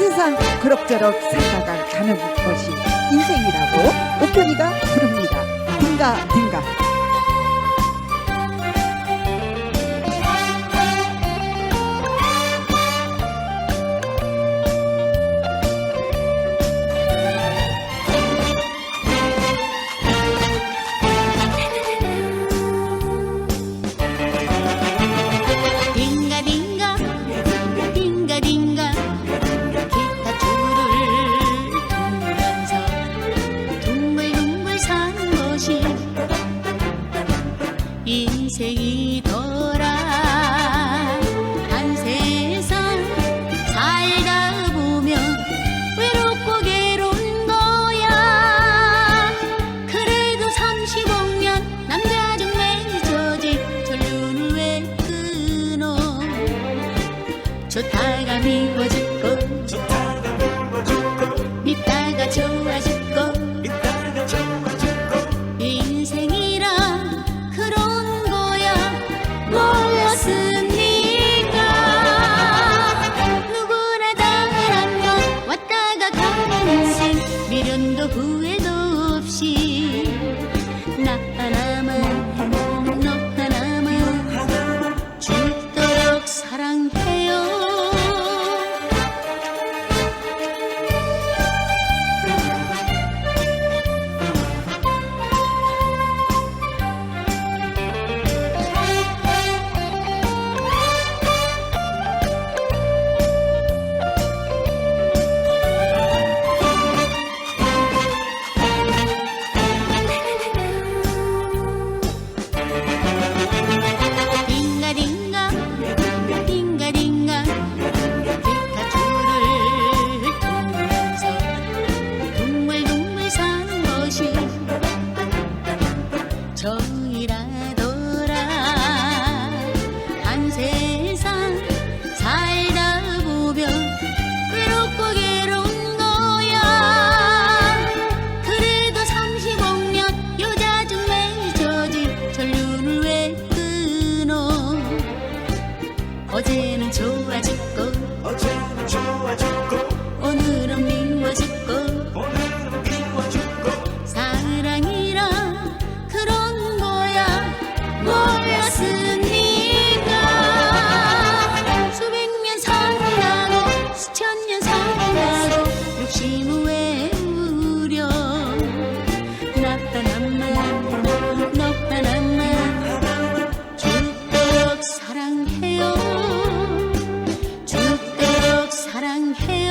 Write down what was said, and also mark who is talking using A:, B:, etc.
A: 세상 그럭저럭 살다가 가는 것이 인생이라고 옥현이가 부릅니다. 딩가. 딩가
B: 좋다가 미워 죽고 믿다가 좋아 죽고 인생이란 그런 거야. 몰랐으니까? 누구나 다한번 왔다가 가는 인생 미련도 후 어제는 좋아 죽고
C: 어제는 좋아 죽고
B: 죽